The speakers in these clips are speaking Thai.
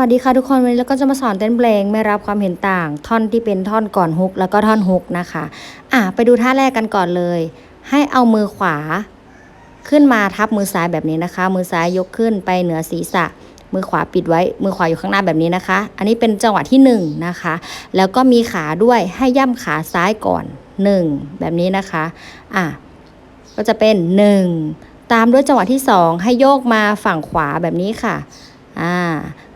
วัสดีค่ะทุกคนวันนี้เราก็จะมาสอนเต้นเพลงไม่รับความเห็นต่าง ท่อนที่เป็นท่อนก่อนฮุกแล้วก็ท่อนฮุกนะคะ อะไปดูท่าแรกกันก่อนเลย ให้เอามือขวา ขึ้นมาทับมือซ้ายแบบนี้นะคะ มือซ้ายยกขึ้นไปเหนือศีรษะ มือขวาปิดไว้ มือขวาอยู่ข้างหน้าแบบนี้นะคะ อันนี้เป็นจังหวะที่หนึ่งนะคะ แล้วก็มีขาด้วยให้ย่ำขาซ้ายก่อนหนึ่งแบบนี้นะคะอะก็จะเป็นหนึ่งตามด้วยจังหวะที่สองให้โยกมาฝั่งขวาแบบนี้ค่ะอ่า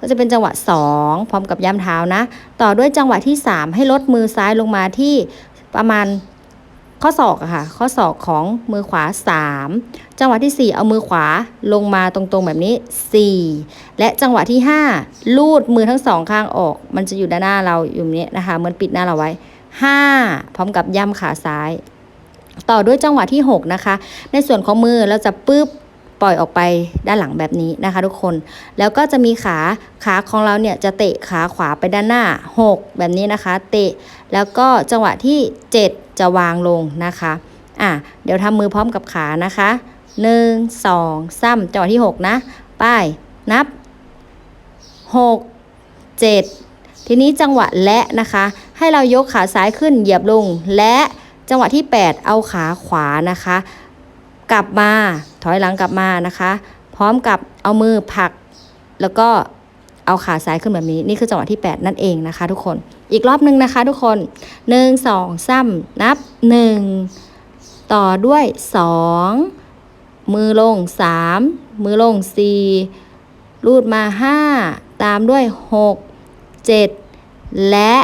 ก็จะเป็นจังหวะ 2 พร้อมกับย้ำเท้านะ ต่อด้วยจังหวะที่ 3 ให้ลดมือซ้ายลงมาที่ประมาณข้อศอกอะค่ะ ข้อศอกของมือขวา 3 จังหวะที่ 4 เอามือขวาลงมาตรงๆแบบนี้ 4 และจังหวะที่ 5 ลูดมือทั้งสองข้างออก มันจะอยู่ด้านหน้าเราอยู่นี้นะคะเหมือนปิดหน้าเราไว้ 5 พร้อมกับย่ำขาซ้าย ต่อด้วยจังหวะที่ 6 นะคะ ในส่วนของมือเราจะปึ๊บ ปล่อยออกไปด้านหลังแบบนี้นะคะทุกคน แล้วก็จะมีขาขาของเราเนี่ยจะเตะขาขวาไปด้านหน้า 6 แบบนี้นะคะ เตะ แล้วก็จังหวะที่ 7 จะวางลงนะคะอะเดี๋ยวทำมือพร้อมกับขานะคะ 1 2 3จังหวะที่ 6 นะป้ายนับ 6 7 ทีนี้จังหวะและนะคะ ให้เรายกขาซ้ายขึ้นเหยียบลงและจังหวะที่ 8 เอาขาขวานะคะ กลับมา ถอยหลังกลับมานะคะ พร้อมกับเอามือผัก แล้วก็เอาขาซ้ายขึ้นแบบนี้ นี่คือจังหวะที่ 8 นั่นเองนะคะ ทุกคน อีกรอบหนึ่งนะคะ ทุกคน 1 2 3นับ 1 ต่อด้วย 2 มือลง 3 มือลง 4 รูดมา 5 ตามด้วย 6 7 และ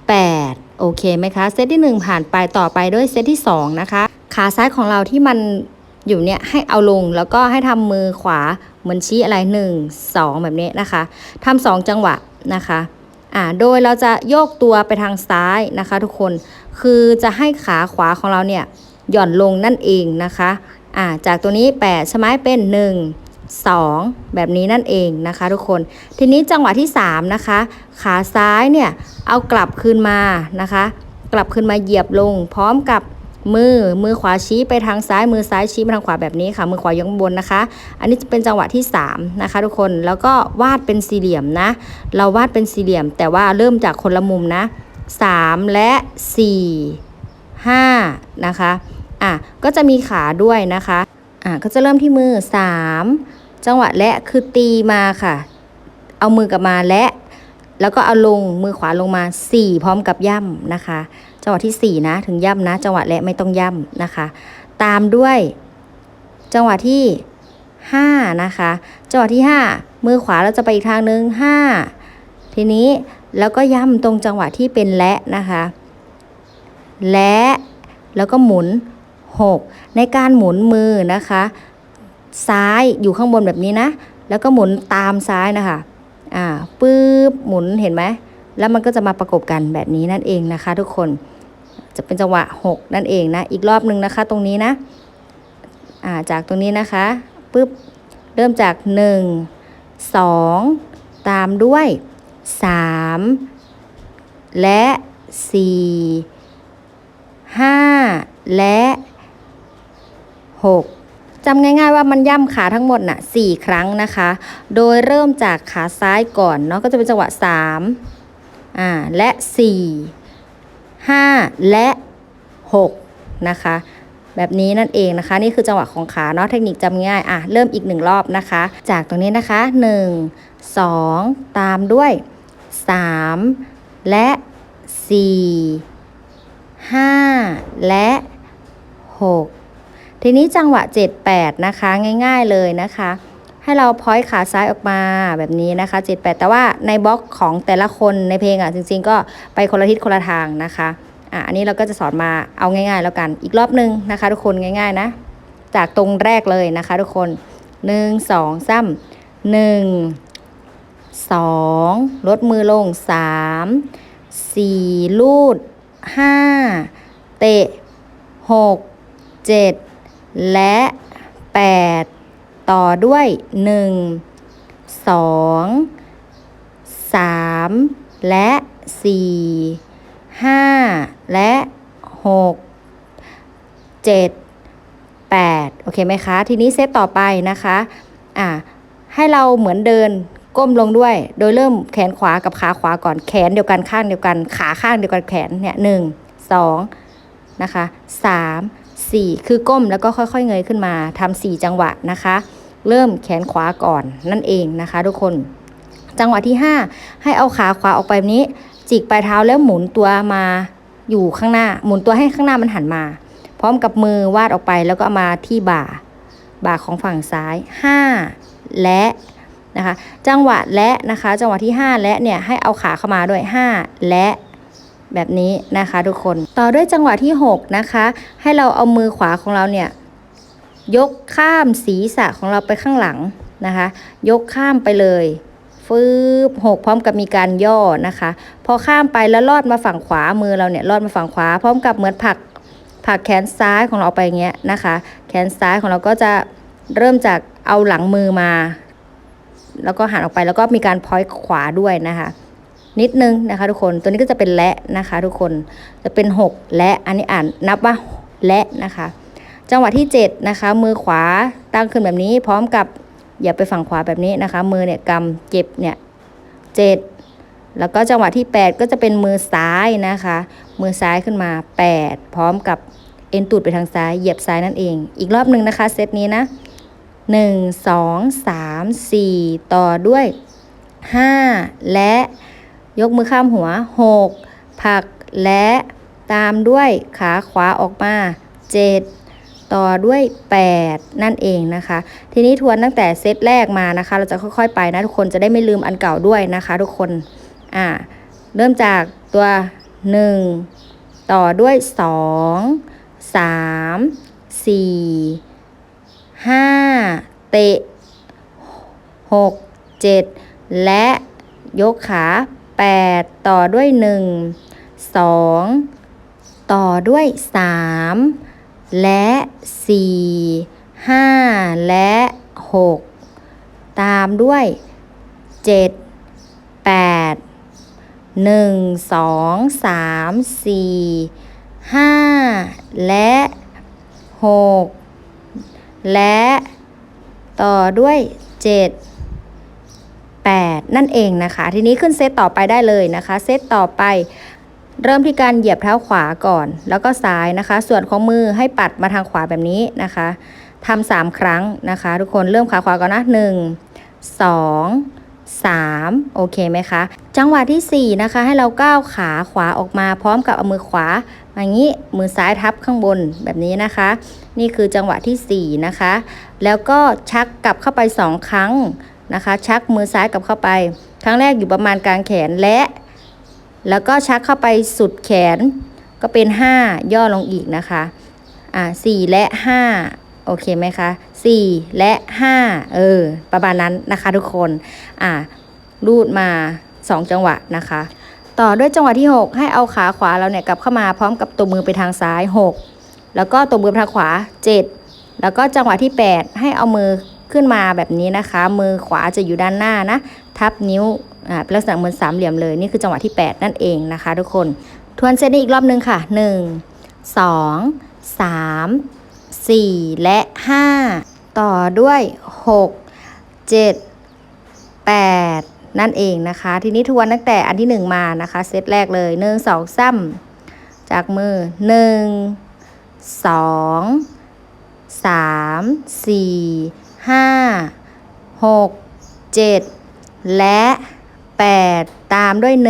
8 โอเคไหมคะ เซตที่ 1 ผ่านไปต่อไปด้วยเซตที่ 2 นะคะ ขาซ้ายของเราที่มันอยู่เนี่ยให้เอาลงแล้วก็ให้ทำมือขวาเหมือนชี้อะไร1 2แบบนี้นะคะทำสองจังหวะนะคะอ่าโดยเราจะโยกตัวไปทางซ้ายนะคะ ทุกคนคือจะให้ขาขวาของเราเนี่ยหย่อนลงนั่นเองนะคะอ่าจากตัวนี้8ใช่ไหมเป็น1 2แบบนี้นั่นเองนะคะ ทุกคนทีนี้จังหวะที่3นะคะขาซ้ายเนี่ยเอากลับคืนมานะคะ กลับคืนมาเหยียบลงพร้อมกับ มือมือขวาชี้ไปทางซ้ายมือซ้ายชี้ไปทางขวาแบบนี้ค่ะมือขวายกบนนะคะ อันนี้จะเป็นจังหวะที่ 3 นะคะ ทุกคนแล้วก็วาดเป็นสี่เหลี่ยมนะ เราวาดเป็นสี่เหลี่ยม แต่ว่าเริ่มจากคนละมุมนะ 3 และ 4 5 นะคะอะก็จะมีขาด้วยนะคะอะก็จะเริ่มที่มือ 3 จังหวะและคือตีมาค่ะ เอามือกลับมาและ แล้วก็เอาลงมือขวาลงมา 4 พร้อมกับย่ำนะคะ จังหวะที่ 4 นะ ถึงย่ำนะ จังหวะและไม่ต้องย่ำนะคะ ตามด้วยจังหวะที่ 5 นะคะ จังหวะที่ 5 มือขวาเราจะไปอีกทางนึง 5 ทีนี้แล้วก็ย่ำตรงจังหวะที่เป็นและนะคะ และแล้วก็หมุน 6 ในการหมุนมือนะคะ ซ้ายอยู่ข้างบนแบบนี้นะ แล้วก็หมุนตามซ้ายนะคะอ่าปื๊บหมุนเห็นไหมแล้วมันก็จะมาประกบกันแบบนี้นั่นเองนะคะทุกคน จะเป็นจังหวะ 6 นั่นเองนะ อีกรอบหนึ่งนะคะ ตรงนี้นะาจากตรงนี้นะคะปุ๊บเริ่มจาก 1 2 ตามด้วย 3 และ 4 5 และ 6จำง่ายๆว่ามันย่ำขาทั้งหมดน่ะ4ครั้งนะคะ โดยเริ่มจากขาซ้ายก่อนเนาะก็จะเป็นจังหวะ3อ่าและ4 5 และ 6 นะคะ แบบนี้นั่นเองนะคะ นี่คือจังหวะของขาเนาะเทคนิคจำง่ายอะเริ่มอีกหนึ่งรอบนะคะ จากตรงนี้นะคะ 1 2 ตามด้วย 3 และ 4 5 และ 6 ทีนี้จังหวะ 7 8 นะคะ ง่าย ๆเลยนะคะ ให้เราพอยขาซ้ายออกมาแบบนี้นะคะ7 8แต่ว่าในบล็อกของแต่ละคนในเพลงอะจริง ๆ ก็ไปคนละทิศคนละทางนะคะอะอันนี้เราก็จะสอนมาเอาง่าย ๆ แล้วกันอีกรอบหนึ่งนะคะ ทุกคนง่าย ๆนะ จากตรงแรกเลยนะคะ ทุกคน 1 2 3 1 2 ลดมือลง 3 4 ลูด 5 เตะ 6 7 และ 8 ต่อด้วย 1 2 3 และ 4 5 และ 6 7 8 โอเคไหมคะ ทีนี้เซตต่อไปนะคะอ่าให้เราเหมือนเดินก้มลงด้วย โดยเริ่มแขนขวากับขาขวาก่อนแขนเดียวกันข้างเดียวกันขาข้างเดียวกันแขนเนี่ยหนึ่งสองนะคะสามสี่คือก้มแล้วก็ค่อยๆเงยขึ้นมาทำสี่จังหวะนะคะ เริ่มแขนขวาก่อนนั่นเองนะคะ ทุกคน จังหวะที่ 5 ให้เอาขาขวาออกไปนี้ จิกปลายเท้าแล้วหมุนตัวมาอยู่ข้างหน้า หมุนตัวให้ข้างหน้ามันหันมา พร้อมกับมือวาดออกไปแล้วก็มาที่บ่า บ่าของฝั่งซ้าย 5 และนะคะ จังหวะและนะคะ จังหวะที่ 5 และเนี่ยให้เอาขาเข้ามาด้วย 5 และแบบนี้นะคะ ทุกคน ต่อด้วยจังหวะที่ 6 นะคะ ให้เราเอามือขวาของเราเนี่ย ยกข้ามศีรษะของเราไปข้างหลังนะคะ ยกข้ามไปเลยฟืบหกพร้อมกับมีการย่อนะคะ พอข้ามไปแล้วลอดมาฝั่งขวามือเราเนี่ยลอดมาฝั่งขวา พร้อมกับเหมือนผักผักแขนซ้ายของเราออกไปอย่างเงี้ยนะคะ แขนซ้ายของเราก็จะเริ่มจากเอาหลังมือมา แล้วก็หันออกไปแล้วก็มีการพอยขวาด้วยนะคะ นิดนึงนะคะ ทุกคนตัวนี้ก็จะเป็นและนะคะ ทุกคนจะเป็น 6 และอันนี้อ่านนับว่าและนะคะ จังหวะที่ 7 นะคะ มือขวาตั้งขึ้นแบบนี้ พร้อมกับอย่าไปฝั่งขวาแบบนี้นะคะ มือเนี่ยกำเก็บเนี่ยเจ็ดแล้วก็จังหวะที่ 8 ก็จะเป็นมือซ้ายนะคะ มือซ้ายขึ้นมา 8 พร้อมกับเอ็นตูดไปทางซ้ายเหยียบซ้ายนั่นเอง อีกรอบหนึ่งนะคะเซตนี้นะ 1 2 3 4 ต่อด้วย 5 และยกมือข้ามหัว 6ผลักและตามด้วยขาขวาออกมา 7 ต่อด้วย 8 นั่นเองนะคะ ทีนี้ทวนตั้งแต่เซตแรกมานะคะ เราจะค่อยๆไปนะทุกคนจะได้ไม่ลืมอันเก่าด้วยนะคะ ทุกคนอ่าเริ่มจากตัว 1 ต่อด้วย 2 3 4 5 เตะ 6 7 และยกขา 8 ต่อด้วย 1 2 ต่อด้วย 3 และ 4 5 และ 6 ตามด้วย 7 8 1 2 3 4 5 และ 6 และต่อด้วย 7 8 นั่นเองนะคะ ทีนี้ขึ้นเซตต่อไปได้เลยนะคะ เซตต่อไป เริ่มที่การเหยียบเท้าขวาก่อน แล้วก็ซ้ายนะคะ ส่วนของมือให้ปัดมาทางขวาแบบนี้นะคะทำสามครั้งนะคะ ทุกคนเริ่มขาขวาก่อนนะหนึ่งสองสามโอเคไหมคะ จังหวะที่สี่นะคะ ให้เราก้าวขาขวาออกมาพร้อมกับเอามือขวาอย่างนี้มือซ้ายทับข้างบนแบบนี้นะคะ นี่คือจังหวะที่สี่นะคะ แล้วก็ชักกลับเข้าไปสองครั้งนะคะ ชักมือซ้ายกลับเข้าไป ครั้งแรกอยู่ประมาณกลางแขนและ แล้วก็ชักเข้าไปสุดแขนก็เป็น 5 ย่อลงอีกนะคะอ่า4และ 5 โอเคไหมคะ 4 และ 5 เออ ประมาณนั้นนะคะทุกคนอ่ารูดมา 2 จังหวะนะคะ ต่อด้วยจังหวะที่ 6 ให้เอาขาขวาเราเนี่ยกลับเข้ามาพร้อมกับตัวมือไปทางซ้าย 6 แล้วก็ตัวมือไปทางขวา 7 แล้วก็จังหวะที่ 8 ให้เอามือ ขึ้นมาแบบนี้นะคะ มือขวาจะอยู่ด้านหน้านะ ทับนิ้วอ่าเป็นลักษณะเหมือนสามเหลี่ยมเลย นี่คือจังหวะที่ 8 นั่นเองนะคะ ทุกคน ทวนเซตนี้อีกรอบหนึ่งค่ะ 1 2 3 4 และ 5 ต่อด้วย 6 7 8 นั่นเองนะคะ ทีนี้ทวนตั้งแต่อันที่ 1 มานะคะ เซตแรกเลย 1 2 3จากมือ 1 2 3 4 5 6 7 และ 8 ตามด้วย 1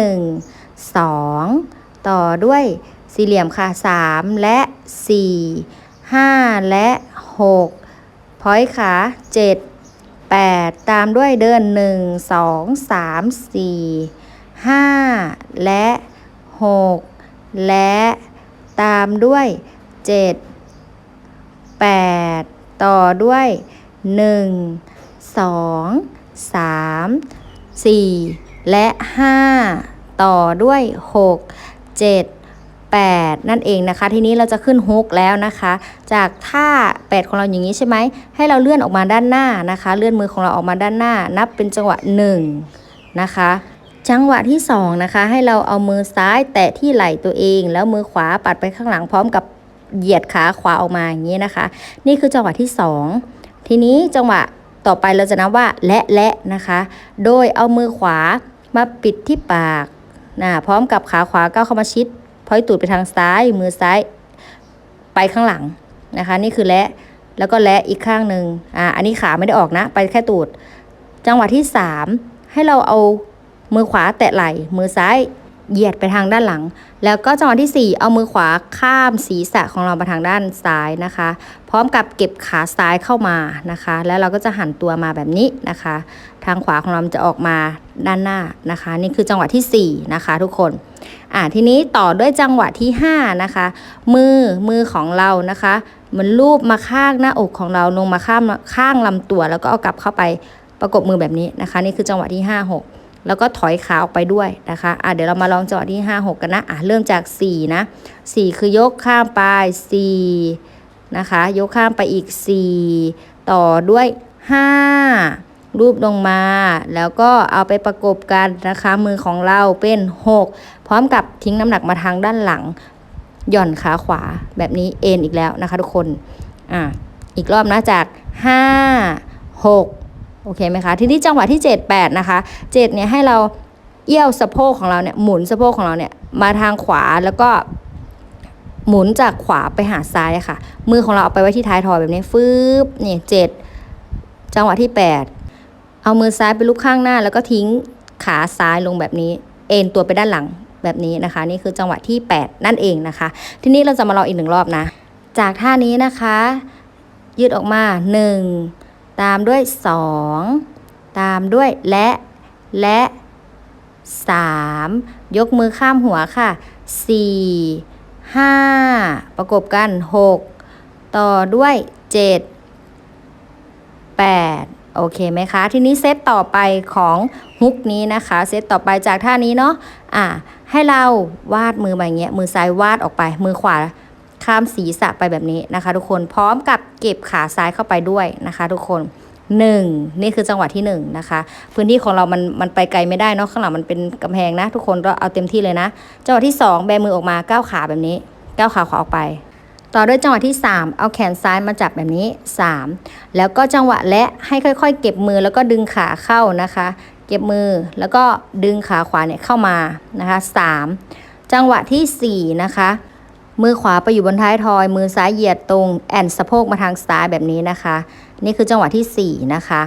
2 ต่อด้วยสี่เหลี่ยมค่ะ 3 และ 4 5 และ 6 พอยต์ขา7 8 ตามด้วยเดิน 1 2 3 4 5 และ 6 และตามด้วย 7 8 ต่อด้วย 1 2 3 4 และ 5 ต่อด้วย 6 7 8 นั่นเองนะคะ ทีนี้เราจะขึ้นฮุกแล้วนะคะ จากท่า 8 ของเราอย่างนี้ใช่ไหม ให้เราเลื่อนออกมาด้านหน้านะคะ เลื่อนมือของเราออกมาด้านหน้า นับเป็นจังหวะ 1 นะคะจังหวะที่2นะคะให้เราเอามือซ้ายแตะที่ไหล่ตัวเอง แล้วมือขวาปัดไปข้างหลังพร้อมกับเหยียดขาขวาออกมาอย่างนี้นะคะ นี่คือจังหวะที่2 ทีนี้จังหวะต่อไปเราจะนับว่าและและนะคะ โดยเอามือขวามาปิดที่ปากนะพร้อมกับขาขวาก้าวเข้ามาชิดพอยตูดไปทางซ้ายมือซ้ายไปข้างหลังนะคะ นี่คือและแล้วก็และอีกข้างหนึ่งอ่าอันนี้ขาไม่ได้ออกนะ ไปแค่ตูด จังหวะที่ 3 ให้เราเอามือขวาแตะไหล่มือซ้าย เหยียดไปทางด้านหลัง แล้วก็จังหวะที่ 4 เอามือขวาข้ามศีรษะของเรามาทางด้านซ้ายนะคะ พร้อมกับเก็บขาซ้ายเข้ามานะคะ แล้วเราก็จะหันตัวมาแบบนี้นะคะ ทางขวาของเราจะออกมาด้านหน้านะคะ นี่คือจังหวะที่ 4 นะคะ ทุกคนอ่าทีนี้ต่อด้วยจังหวะที่ 5 นะคะ มือมือของเรานะคะมันลูบมาข้างหน้าอกของเราลงมาข้ามข้างลำตัว แล้วก็เอากลับเข้าไปประกบมือแบบนี้นะคะ นี่คือจังหวะที่ 5 6 แล้วก็ถอยขาออกไปด้วยนะคะอะเดี๋ยวเรามาลองจังหวะที่ 5 6 กันนะอะเริ่มจาก 4 นะ 4 คือยกข้ามไป 4 นะคะ ยกข้ามไปอีก 4 ต่อด้วย 5 รูปลงมา แล้วก็เอาไปประกบกันนะคะ มือของเราเป็น 6 พร้อมกับทิ้งน้ำหนักมาทางด้านหลัง หย่อนขาขวาแบบนี้เอ็นอีกแล้วนะคะทุกคน อะ อีกรอบนะจาก 5 6 โอเคไหมคะ ทีนี้จังหวะที่ 7 8 นะคะ 7 เนี่ยให้เราเอี้ยวสะโพกของเราเนี่ยหมุนสะโพกของเราเนี่ยมาทางขวาแล้วก็หมุนจากขวาไปหาซ้ายะค่ะ มือของเราเอาไปไว้ที่ท้ายทอยแบบนี้ฟืบนี่เจ็ดจังหวะที่ 8 เอามือซ้ายไปลูกข้างหน้า แล้วก็ทิ้งขาซ้ายลงแบบนี้ เอ็นตัวไปด้านหลังแบบนี้นะคะ นี่คือจังหวะที่ 8 นั่นเองนะคะ ทีนี้เราจะมาลองอีกหนึ่งรอบนะ จากท่านี้นะคะ ยืดออกมา 1 ตามด้วย 2 ตามด้วยและ และ 3 ยกมือข้ามหัวค่ะ 4 5 ประกบกัน 6 ต่อด้วย 7 8 โอเคไหมคะ ทีนี้เซตต่อไปของฮุกนี้นะคะ เซตต่อไปจากท่านี้เนาะอะให้เราวาดมือแบบเงี้ยมือซ้ายวาดออกไปมือขวา ข้ามศีรษะไปแบบนี้นะคะ ทุกคนพร้อมกับเก็บขาซ้ายเข้าไปด้วยนะคะ ทุกคน1นี่คือจังหวะที่1นะคะ พื้นที่ของเรามันมันไปไกลไม่ได้เนาะข้างหลังมันเป็นกำแพงนะ ทุกคนก็เอาเต็มที่เลยนะ จังหวะที่2แบมือออกมาก้าวขาแบบนี้ก้าวขาขวาออกไป ต่อด้วยจังหวะที่ 3 เอาแขนซ้ายมาจับแบบนี้ 3 แล้วก็จังหวะและให้ค่อย ๆ เก็บมือแล้วก็ดึงขาเข้านะคะ เก็บมือแล้วก็ดึงขาขวาเนี่ยเข้ามานะคะ 3 จังหวะที่4นะคะ มือขวาไปอยู่บนท้ายทอย มือซ้ายเหยียดตรงแอนสะโพกมาทางซ้ายแบบนี้นะคะ นี่คือจังหวะที่ 4 นะคะ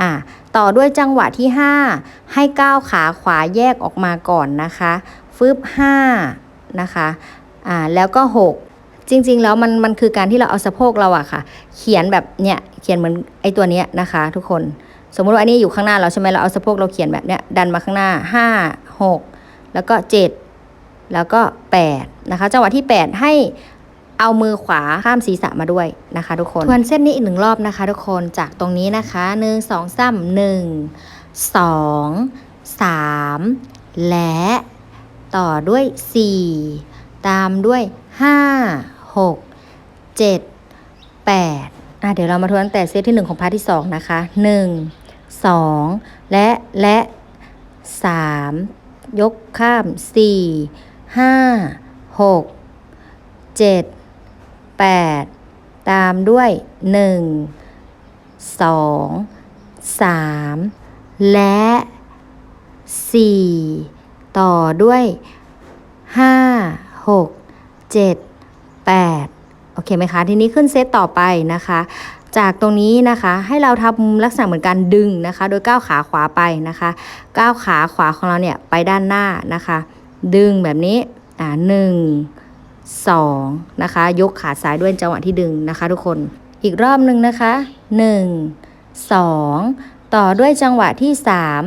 อ่าต่อด้วยจังหวะที่ 5 ให้ก้าวขาขวาแยกออกมาก่อนนะคะฟึบ5นะคะอ่าแล้วก็ 6จริง ๆ แล้วมันมันคือการที่เราเอาสะโพกเราอะค่ะ เขียนแบบเนี้ยเขียนเหมือนไอตัวเนี้ยนะคะ ทุกคน สมมุติว่าอันนี้อยู่ข้างหน้าเราใช่ไหมเราเอาสะโพกเราเขียนแบบเนี้ยดันมาข้างหน้า 5 6 แล้วก็ 7 แล้วก็8นะคะจังหวะที่ 8 ให้เอามือขวาข้ามศีรษะมาด้วยนะคะ ทุกคนทวนเส้นนี้อีกหนึ่งรอบนะคะ ทุกคนจากตรงนี้นะคะหนึ่งสองสามหนึ่งสองสามและต่อด้วยสี่ตามด้วยห้าหกเจ็ดแปดอะเดี๋ยวเรามาทวนตั้งแต่เซตที่หนึ่งของพาร์ทที่สองนะคะหนึ่งสองและและสามยกข้ามสี่ ห้าหกเจ็ดแปดตามด้วยหนึ่งสองสามและสี่ต่อด้วยห้าหกเจ็ดแปดโอเคไหมคะ ทีนี้ขึ้นเซตต่อไปนะคะ จากตรงนี้นะคะให้เราทำลักษณะเหมือนการดึงนะคะ โดยก้าวขาขวาไปนะคะ ก้าวขาขวาของเราเนี่ยไปด้านหน้านะคะ ดึงแบบนี้อ่าหนึ่งสองนะคะ ยกขาซ้ายด้วยจังหวะที่ดึงนะคะทุกคนอีกรอบหนึ่งนะคะหนึ่งสองต่อด้วยจังหวะที่สาม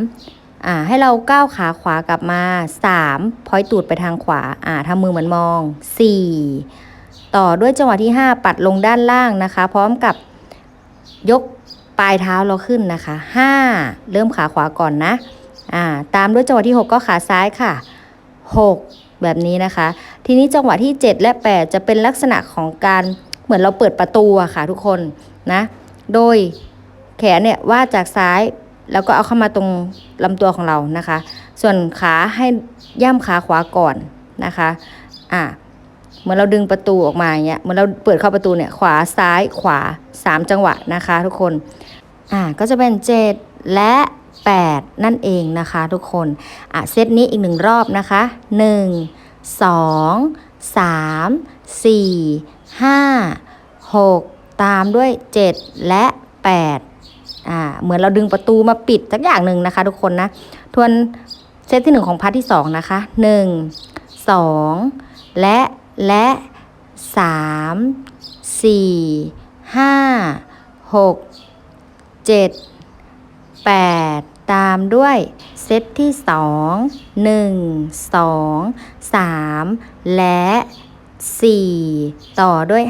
อ่าให้เราก้าวขาขวากลับมาสามพอยตูดไปทางขวาอ่าทำมือเหมือนมองสี่ต่อด้วยจังหวะที่ห้าปัดลงด้านล่างนะคะ พร้อมกับยกปลายเท้าเราขึ้นนะคะห้าเริ่มขาขวาก่อนนะอ่าตามด้วยจังหวะที่หกก็ขาซ้ายค่ะ หกแบบนี้นะคะ ทีนี้จังหวะที่ 7 และ 8 จะเป็นลักษณะของการเหมือนเราเปิดประตูอะค่ะทุกคนนะ โดยแขนเนี่ยว่าจากซ้ายแล้วก็เอาเข้ามาตรงลำตัวของเรานะคะ ส่วนขาให้ย่ำขาขวาก่อนนะคะอ่าเหมือนเราดึงประตูออกมาอย่างเงี้ยเหมือนเราเปิดเข้าประตูเนี่ยขวาซ้ายขวา 3 จังหวะนะคะ ทุกคนอ่าก็จะเป็น 7 และ 8 นั่นเองนะคะทุกคนอะเซตนี้อีกหนึ่งรอบนะคะ 1 2 3 4 5 6 ตามด้วย 7 และ 8 อ่าเหมือนเราดึงประตูมาปิดสักอย่างหนึ่งนะคะทุกคนนะ ทวนเซตที่ 1 ของพาร์ทที่ 2 นะคะ 1 2 และและ 3 4 5 6 7 8 ตามด้วยเซตที่ 2 1 2 3 และ 4 ต่อด้วย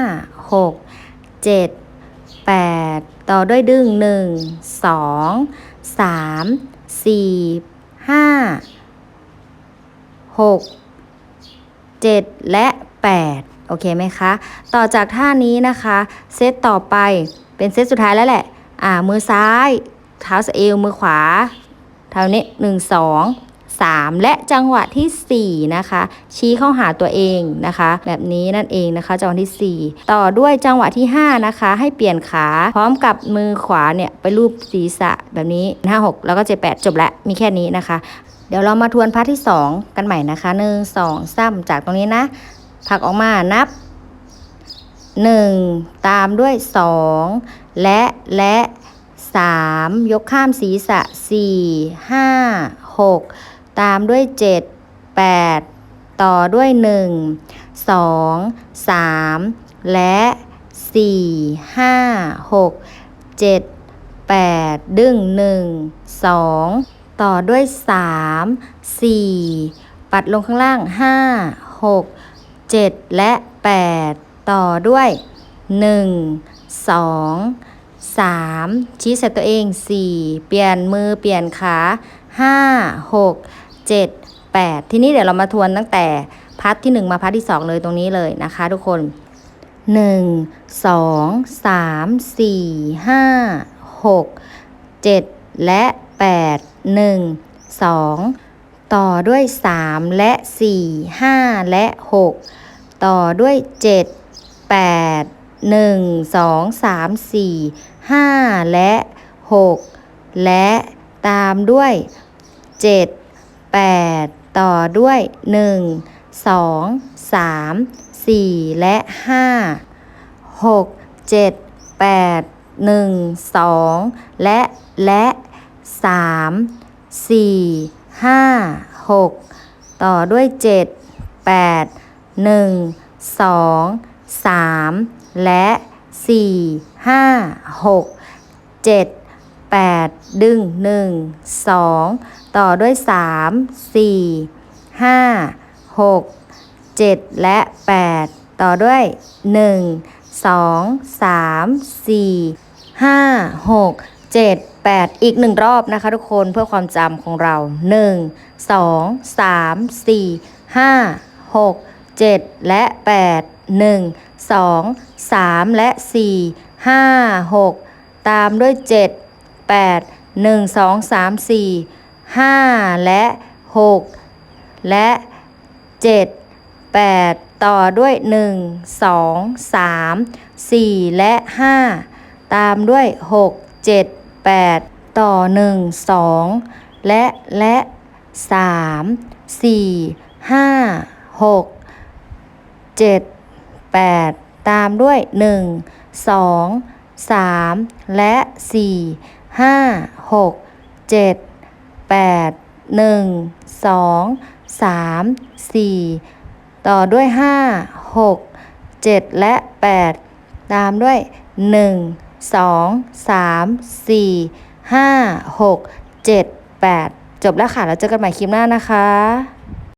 5 6 7 8 ต่อด้วยดึง 1 2 3 4 5 6 7 และ 8 โอเคไหมคะ ต่อจากท่านี้นะคะ เซตต่อไปเป็นเซตสุดท้ายแล้วแหละ อ่า มือซ้าย เท้าสะเอวมือขวา เท่านี้หนึ่งสองสามและจังหวะที่สี่นะคะ ชี้เข้าหาตัวเองนะคะ แบบนี้นั่นเองนะคะจังหวะที่สี่ต่อด้วยจังหวะที่ห้านะคะ ให้เปลี่ยนขาพร้อมกับมือขวาเนี่ยไปรูปศีรษะแบบนี้ห้าหกแล้วก็เจ็ดแปดจบแล้วมีแค่นี้นะคะ เดี๋ยวเรามาทวนพาร์ทที่2กันใหม่นะคะหนึ่งสองซ้ำจากตรงนี้นะผลักออกมานับ 1 ตามด้วย 2 และและ 3 ยกข้ามศีรษะ 4 5 6 ตามด้วย 7 8 ต่อด้วย 1 2 3 และ 4 5 6 7 8 ดึง 1 2 ต่อด้วย 3 4 ปัดลงข้างล่าง 5 6 7 และ 8 ต่อด้วย 1 2 3 ชี้ใส่ตัวเอง 4 เปลี่ยนมือเปลี่ยนขา 5 6 7 8 ทีนี้เดี๋ยวเรามาทวนตั้งแต่พาร์ทที่ 1 มาพาร์ทที่ 2 เลยตรงนี้เลยนะคะทุกคน 1 2 3 4 5 6 7 และ 8 1 2 ต่อด้วย 3 และ 4 5 และ 6 ต่อด้วย 7 8 1 2 3 4 5 และ 6 และตามด้วย 7 8 ต่อด้วย 1 2 3 4 และ 5 6 7 8 1 2 และและ3 4 5 6 ต่อด้วย 7 8 1 2 3 และ 4 5 6 7 8ดึง1 2ต่อด้วย3 4 5 6 7และ8ต่อด้วย1 2 3 4 5 6 7 8อีกหนึ่งรอบนะคะทุกคนเพื่อความจำของเรา1 2 3 4 5 6 7และ8 1 2 3และ4 5 6 ตามด้วย 7 8 1 2 3 4 5 และ 6 และ 7 8 ต่อด้วย 1 2 3 4 และ 5 ตามด้วย 6 7 8 ต่อ 1 2 และ และ 3 4 5 6 7 8 ตามด้วย 1 2 3 และ 4 5 6 7 8 1 2 3 4 ต่อด้วย 5 6 7 และ 8 ตามด้วย 1 2 3 4 5 6 7 8 จบแล้วค่ะ แล้วเจอกันใหม่คลิปหน้านะคะ